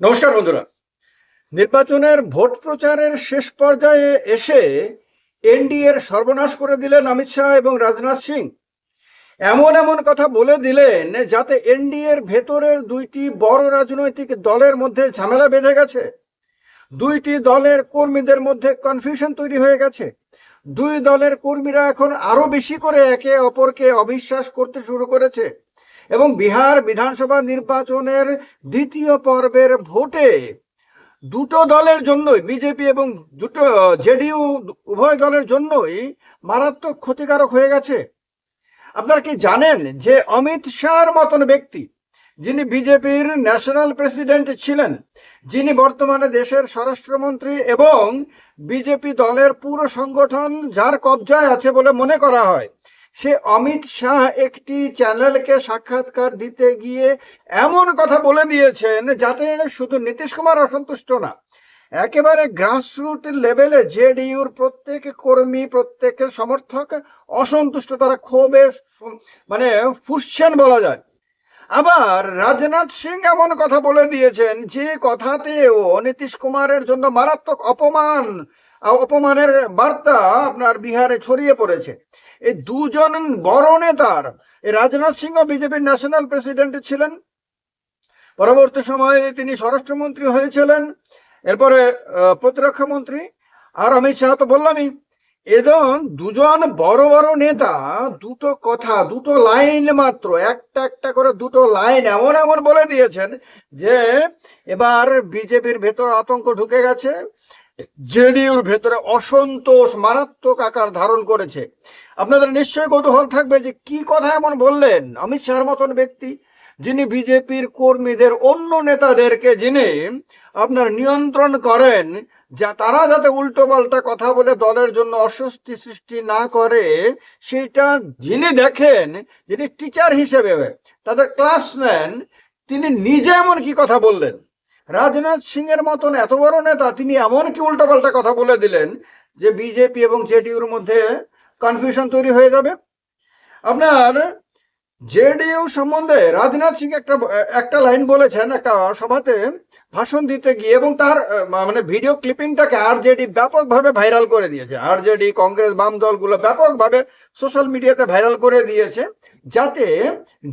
নমস্কার বন্ধুরা। নির্বাচনের ভোট প্রচারের শেষ পর্যায়ে এসে এনডিএর সর্বনাশ করে দিলেন অমিত শাহ এবং রাজনাথ সিং। এমন এমন কথা বলে দিলেন যাতে এনডিএর ভেতরের দুইটি বড় রাজনৈতিক দলের মধ্যে ঝামেলা বেঁধে গেছে। দুইটি দলের কর্মীদের মধ্যে কনফিউশন তৈরি হয়ে গেছে। দুই দলের কর্মীরা এখন আরও বেশি করে একে অপরকে অবিশ্বাস করতে শুরু করেছে। এবং বিহার বিধানসভা নির্বাচনের দ্বিতীয় পর্বের ভোটে দুটো দলের জন্যই, বিজেপি এবং দুটো, জেডিইউ উভয় দলের জন্যই মারাত্মক ক্ষতিকারক হয়ে গেছে। আপনারা কি জানেন যে অমিত শাহর মতন ব্যক্তি, যিনি বিজেপির ন্যাশনাল প্রেসিডেন্ট ছিলেন, যিনি বর্তমানে দেশের স্বরাষ্ট্রমন্ত্রী এবং বিজেপি দলের পুরো সংগঠন যার কবজায় আছে বলে মনে করা হয়। সে অমিত শাহ একটি চ্যানেলকে সাক্ষাৎকার দিতে গিয়ে এমন কথা বলে দিয়েছেন যাতে শুধু নীতিশ কুমার অসন্তুষ্ট না, একেবারে গ্রাসরুট লেভেলে জেডিইউর প্রত্যেক কর্মী, প্রত্যেক সমর্থক অসন্তুষ্ট, তারা ক্ষোভে মানে ফুসছেন বলা যায়। আবার রাজনাথ সিং এমন কথা বলে দিয়েছেন যে কথাতেও নীতিশ কুমারের জন্য মারাত্মক অপমান অপমানের বার্তা আপনার বিহারে ছড়িয়ে পড়েছে। এই দুজন বড় নেতার রাজনাথ সিংহ বিজেপির ন্যাশনাল প্রেসিডেন্ট ছিলেন। পরবর্তী সময়ে তিনি স্বরাষ্ট্রমন্ত্রী হয়েছিলেন। এরপরে প্রতিরক্ষা মন্ত্রী। আর অমিত শাহ তো বললামই, এজন দুজন বড় বড় নেতা, দুটো কথা, দুটো লাইন মাত্র, একটা একটা করে দুটো লাইন এমন এমন বলে দিয়েছেন যে, এবার বিজেপির ভেতর আতঙ্ক ঢুকে গেছে। জেডিইউর ভেতরে অসন্তোষ মারাত্মক আকার ধারণ করেছে। আপনাদের নিশ্চয়ই কৌতূহল থাকবে যে কি কথা এমন বললেন? অমিত শাহর মতন ব্যক্তি, যিনি বিজেপির কর্মীদের অন্য নেতাদেরকে যিনি আপনার নিয়ন্ত্রণ করেন, যা তারা যাতে উল্টো পাল্টা কথা বলে দলের জন্য অস্বস্তি সৃষ্টি না করে, সেটা যিনি দেখেন, যিনি টিচার হিসেবে তাদের ক্লাস নেন তিনি নিজে এমন কি কথা বললেন? রাজনাথ সিং এর মতন এত বড় নেতা, তিনি এমন কি কথা বলে দিলেন যে বিজেপি এবং জেডিউর মধ্যে কনফিউশন তৈরি হয়ে যাবে? আপনার জেডিইউ সম্বন্ধে রাজনাথ সিং একটা একটা লাইন বলেছেন, একটা সভাতে ভাষণ দিতে গিয়ে এবং তার মানে ভিডিও ক্লিপিংটাকে আরজেডি ব্যাপকভাবে ভাইরাল করে দিয়েছে। আরজেডি কংগ্রেস বাম দলগুলো ব্যাপকভাবে সোশ্যাল মিডিয়াতে ভাইরাল করে দিয়েছে, যাতে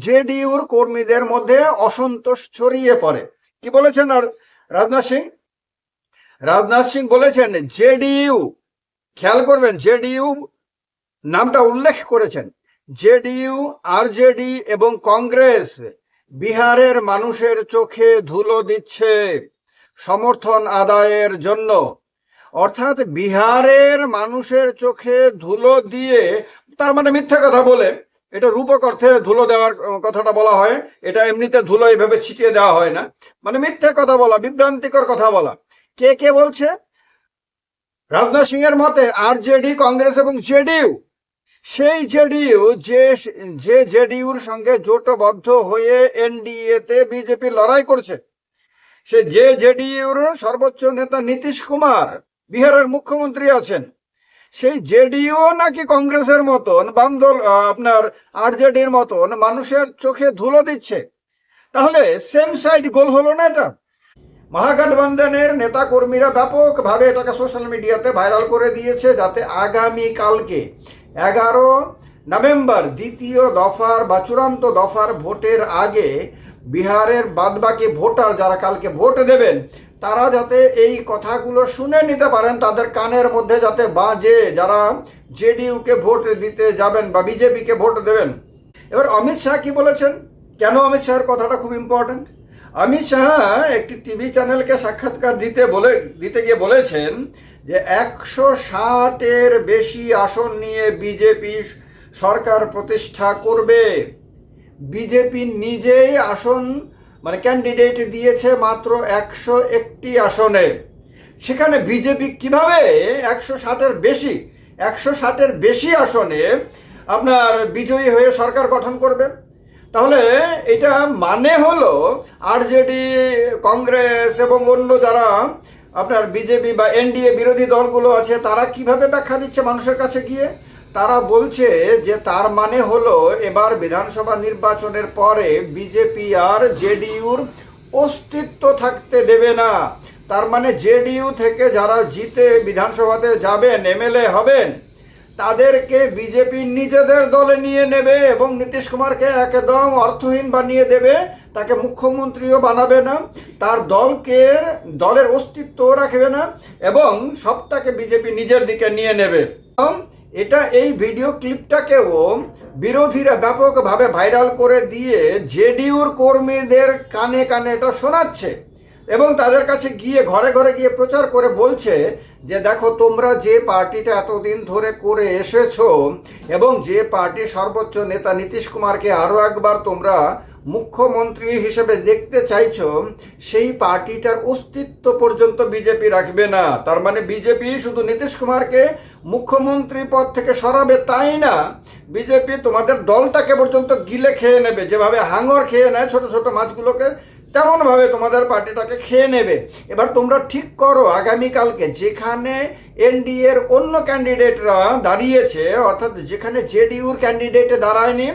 জেডিইউর কর্মীদের মধ্যে অসন্তোষ ছড়িয়ে পড়ে। কি বলেছেন আর রাজনাথ সিং? রাজনাথ সিং বলেছেন, জেডিইউ খেয়াল করবেন, জেডিইউ নামটা উল্লেখ করেছেন। জেডিইউ, আরজেডি এবং কংগ্রেস বিহারের মানুষের চোখে ধুলো দিচ্ছে সমর্থন আদায়ের জন্য। অর্থাৎ বিহারের মানুষের চোখে ধুলো দিয়ে, তার মানে মিথ্যা কথা বলে এটা রূপক অর্থে ধুলো দেওয়ার কথাটা বলা হয়। এটা এমনিতে ধুলো এইভাবে ছিটিয়ে দেওয়া হয় না। মানে মিথ্যে কথা বলা, বিভ্রান্তিকর কথা বলা। কে কে বলছে? রাজনাথ সিং এর মতে, আর জেডি কংগ্রেস এবং জেডিইউ সেই জেডিইউ যে যে সঙ্গে জোটবদ্ধ হয়ে এনডিএ তে বিজেপি লড়াই করছে, সে যে জেডিইউর সর্বোচ্চ নেতা নীতিশ কুমার, বিহারের মুখ্যমন্ত্রী আছেন। সেই জেডিও নাকি কংগ্রেসের মতন, বাম দল আপনার আরজেডির মতন মানুষের চোখে ধুলো দিচ্ছে? তাহলে সেম সাইড গোল হলো না এটা? মহাগঠবন্ধনের নেতা কর্মীরা ব্যাপকভাবে এটাকে সোশ্যাল মিডিয়াতে ভাইরাল করে দিয়েছে যাতে আগামী কালকে এগারো নভেম্বর দ্বিতীয় দফার বা চূড়ান্ত দফার ভোটের আগে বিহারের বাদবাকি ভোটার যারা কালকে ভোট দেবেন তারা যাতে এই কথাগুলো শুনে নিতে পারেন তাদের কানের মধ্যে যাতে বাজে যারা জেডিইউকে ভোট দিতে যাবেন বা বিজেপিকে ভোট দেবেন। এবার অমিত শাহ কি বলেছেন? কেন অমিত শাহের কথাটা খুব ইম্পর্টেন্ট অমিত শাহ একটি টিভি চ্যানেলকে সাক্ষাৎকার দিতে বলে, দিতে গিয়ে বলেছেন যে একশো ষাটের বেশি আসন নিয়ে বিজেপি সরকার প্রতিষ্ঠা করবে। বিজেপি নিজেই আসন মানে ক্যান্ডিডেট দিয়েছে মাত্র একশো একটি আসনে। সেখানে বিজেপি কীভাবে একশো ষাটের বেশি, একশো ষাটের বেশি আসনে আপনার বিজয়ী হয়ে সরকার গঠন করবে? তাহলে এটা মানে হলো আরজেডি কংগ্রেস এবং অন্য যারা আপনার বিজেপি বা এনডিএ বিরোধী দলগুলো আছে, তারা কীভাবে ব্যাখ্যা দিচ্ছে মানুষের কাছে গিয়ে? তারা বলছে যে তার মানে হলো এবার বিধানসভা নির্বাচনের পরে বিজেপি আর জেডিইউর অস্তিত্ব থাকতে দেবে না। তার মানে জেডিইউ থেকে যারা জিতে বিধানসভাতে যাবেন, এমএলএ হবেন, তাদেরকে বিজেপি নিজেদের দলে নিয়ে নেবে এবং নীতিশ কুমারকে একদম অর্থহীন বানিয়ে দেবে। তাকে মুখ্যমন্ত্রীও বানাবে না, তার দলকে, দলের অস্তিত্ব রাখবে না এবং সবটাকে বিজেপি নিজের দিকে নিয়ে নেবে। এটা এই ভিডিও ক্লিপটাকেও বিরোধীরা ব্যাপকভাবে ভাইরাল করে দিয়ে জেডিউর কর্মীদের কানে কানে এটা শোনাচ্ছে এবং তাদের কাছে গিয়ে ঘরে ঘরে গিয়ে প্রচার করে বলছে যে দেখো, তোমরা যে পার্টিটা এতদিন ধরে করে এসেছ এবং যে পার্টি সর্বোচ্চ নেতা নীতিশ কুমারকে আরও একবার তোমরা মুখ্যমন্ত্রী হিসেবে দেখতে চাইছ, সেই পার্টিটার অস্তিত্ব পর্যন্ত বিজেপি রাখবে না। তার মানে বিজেপি শুধু নীতিশ কুমারকে মুখ্যমন্ত্রী পদ থেকে সরাবে তাই না? বিজেপি তোমাদের দলটাকে পর্যন্ত গিলে খেয়ে নেবে। যেভাবে হাঙর খেয়ে নেয় ছোট ছোট মাছগুলোকে তেমনভাবে তোমাদের পার্টিটাকে খেয়ে নেবে। এবার তোমরা ঠিক করো, আগামীকালকে যেখানে এনডিএর অন্য ক্যান্ডিডেটরা দাঁড়িয়েছে, অর্থাৎ যেখানে জেডিইউর ক্যান্ডিডেট দাঁড়ায়নি,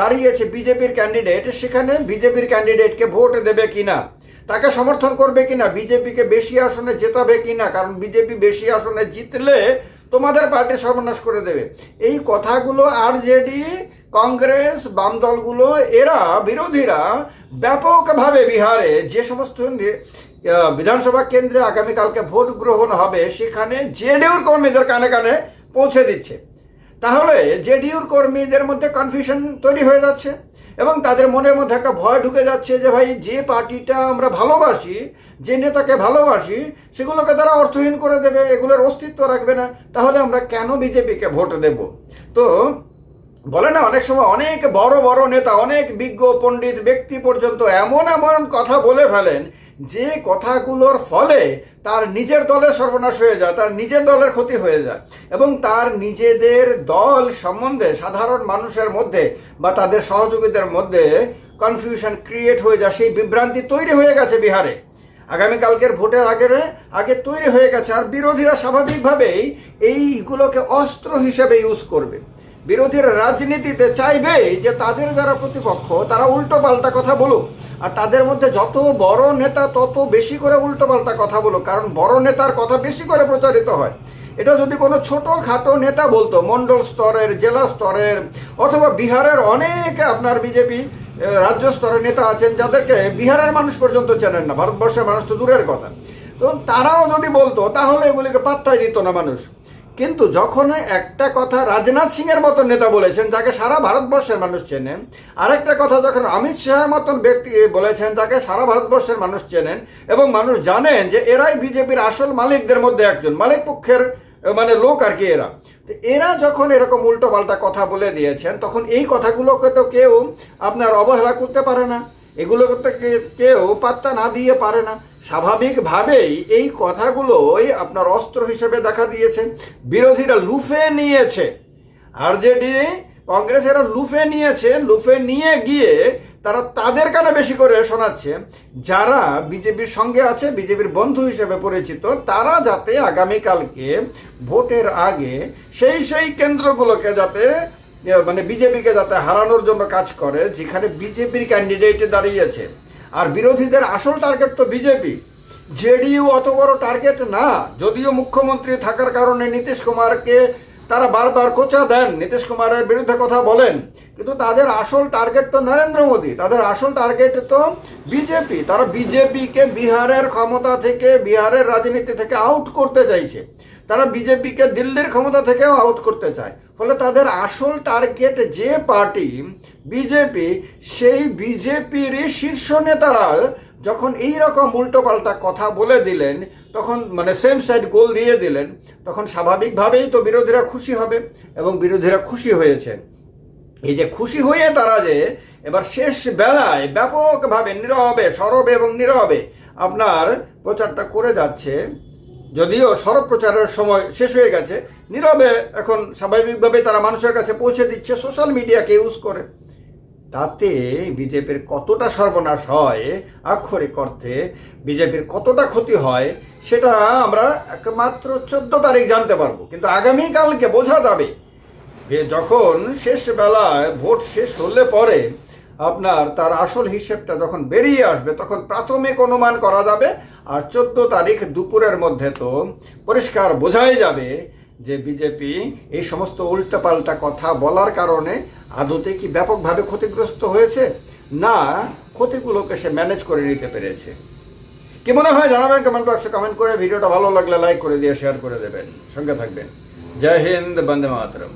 দাঁড়িয়েছে বিজেপির ক্যান্ডিডেট, সেখানে বিজেপির ক্যান্ডিডেটকে ভোট দেবে কিনা, তাকে সমর্থন করবে কিনা, বিজেপিকে বেশি আসনে জেতাবে কিনা, কারণ বিজেপি বেশি আসনে জিতলে তোমাদের পার্টি সর্বনাশ করে দেবে। এই কথাগুলো আর জেডি কংগ্রেস, বাম দলগুলো, এরা, বিরোধীরা ব্যাপকভাবে বিহারে যে সমস্ত বিধানসভা কেন্দ্রে আগামীকালকে ভোট গ্রহণ হবে, সেখানে জেডিউর কর্মীদের কানে কানে পৌঁছে দিচ্ছে। তাহলে জেডিউর কর্মীদের মধ্যে কনফিউশন তৈরি হয়ে যাচ্ছে এবং তাদের মনের মধ্যে একটা ভয় ঢুকে যাচ্ছে যে ভাই, যে পার্টিটা আমরা ভালোবাসি, যে নেতাকে ভালোবাসি, সেগুলোকে তারা অর্থহীন করে দেবে, এগুলোর অস্তিত্ব রাখবে না। তাহলে আমরা কেন বিজেপিকে ভোট দেব? তো বলে না, অনেক সময় অনেক বড় বড় নেতা, অনেক বিজ্ঞ পণ্ডিত ব্যক্তি পর্যন্ত এমন এমন কথা বলে ফেলেন যে কথাগুলোর ফলে তার নিজের দলের সর্বনাশ হয়ে যায়, তার নিজের দলের ক্ষতি হয়ে যায় এবং তার নিজেদের দল সম্বন্ধে সাধারণ মানুষের মধ্যে বা তাদের সহযোগীদের মধ্যে কনফিউশন ক্রিয়েট হয়ে যায়, সেই বিভ্রান্তি তৈরি হয়ে গেছে বিহারে। আগামীকালকের ভোটের আগে আগে তৈরি হয়ে গেছে, আর বিরোধীরা স্বাভাবিকভাবেই এইগুলোকে অস্ত্র হিসেবে ইউজ করবে। বিরোধীরা রাজনীতিতে চাইবেই যে তাদের যারা প্রতিপক্ষ, তারা উল্টো পাল্টা কথা বলুক। আর তাদের মধ্যে যত বড় নেতা, তত বেশি করে উল্টো পাল্টা কথা বলুক। কারণ বড় নেতার কথা বেশি করে প্রচারিত হয়। এটা যদি কোনো ছোট খাটো নেতা বলতো মন্ডল স্তরের, জেলা স্তরের, অথবা বিহারের অনেক আপনার বিজেপি রাজ্য স্তরের নেতা আছেন, যাদেরকে বিহারের মানুষ পর্যন্ত চেনেন না। ভারতবর্ষের মানুষ তো দূরের কথা। তো তারাও যদি বলতো, তাহলে এগুলিকে পাত্তাই দিত না মানুষ। কিন্তু যখন একটা কথা রাজনাথ সিং এর মতন নেতা বলেছেন, যাকে সারা ভারতবর্ষের মানুষ চেনেন আরেকটা কথা যখন অমিত শাহের মতন ব্যক্তি বলেছেন, যাকে সারা ভারতবর্ষের মানুষ চেনেন এবং মানুষ জানেন যে এরাই বিজেপির আসল মালিকদের মধ্যে একজন, মালিক পক্ষের মানে লোক আর কি এরা। তো এরা যখন এরকম উল্টো পাল্টা কথা বলে দিয়েছেন, তখন এই কথাগুলোকে তো কেউ আপনার অবহেলা করতে পারে না। এগুলোকে তো কেউ পাত্তা না দিয়ে পারে না। স্বাভাবিকভাবেই এই কথাগুলোই আপনার অস্ত্র হিসেবে দেখা দিয়েছে বিরোধীরা লুফে নিয়েছে। আরজেডি কংগ্রেস এরা লুফে নিয়েছে, লুফে নিয়ে গিয়ে তারা তাদের কানে বেশি করে শোনাচ্ছে। যারা বিজেপির সঙ্গে আছে, বিজেপির বন্ধু হিসেবে পরিচিত, তারা যাতে আগামীকালকে ভোটের আগে সেই সেই কেন্দ্রগুলোকে যাতে মানে বিজেপিকে যাতে হারানোর জন্য কাজ করে, যেখানে বিজেপির ক্যান্ডিডেট দাঁড়িয়েছে। আর বিরোধীদের আসল টার্গেট তো বিজেপি জেডিইউ অত বড় টার্গেট না। যদিও মুখ্যমন্ত্রী থাকার কারণে নীতিশ কুমারকে তারা বারবার কোচা দেন। নীতিশ কুমারের বিরুদ্ধে কথা বলেন। কিন্তু তাদের আসল টার্গেট তো নরেন্দ্র মোদী। তাদের আসল টার্গেট তো বিজেপি তারা বিজেপিকে বিহারের ক্ষমতা থেকে, বিহারের রাজনীতি থেকে আউট করতে চাইছে। তারা বিজেপিকে দিল্লির ক্ষমতা থেকেও আউট করতে চায়। ফলে তাদের আসল টার্গেট যে পার্টি বিজেপি, সেই বিজেপির শীর্ষ নেতারা যখন এই রকম উল্টোপাল্টা কথা বলে দিলেন, তখন মানে সেম সাইড গোল দিয়ে দিলেন, তখন স্বাভাবিকভাবেই তো বিরোধীরা খুশি হবে এবং বিরোধীরা খুশি হয়েছেন এই যে খুশি হয়ে তারা যে এবার শেষ বেলায় ব্যাপকভাবে নীরবে, সরবে এবং নীরবে আপনার প্রচারটা করে যাচ্ছে। যদিও সরব প্রচারের সময় শেষ হয়ে গেছে, নীরবে এখন স্বাভাবিকভাবে তারা মানুষের কাছে পৌঁছে দিচ্ছে, সোশ্যাল মিডিয়াকে ইউজ করে। তাতে বিজেপির কতটা সর্বনাশ হয়, আক্ষরিক অর্থে বিজেপির কতটা ক্ষতি হয়, সেটা আমরা একমাত্র চোদ্দ তারিখ জানতে পারব। কিন্তু আগামীকালকে বোঝা যাবে যে যখন শেষ বেলায় ভোট শেষ হলে পরে আপনার তার আসল হিসেবটা যখন বেরিয়ে আসবে, তখন প্রাথমিক অনুমান করা যাবে আর চোদ্দ তারিখ দুপুরের মধ্যে তো পরিষ্কার বোঝাই যাবে যে বিজেপি এই সমস্ত উল্টাপাল্টা কথা বলার কারণে আদতে কি ব্যাপকভাবে ক্ষতিগ্রস্ত হয়েছে? না, ক্ষতিগুলোকে সে ম্যানেজ করে নিতে পেরেছে। কি মনে হয় জানাবেন কমেন্ট বক্সে কমেন্ট করে, ভিডিওটা ভালো লাগলে লাইক করে দিয়ে শেয়ার করে দেবেন। সঙ্গে থাকবেন। জয় হিন্দ, বন্দে মাতরম।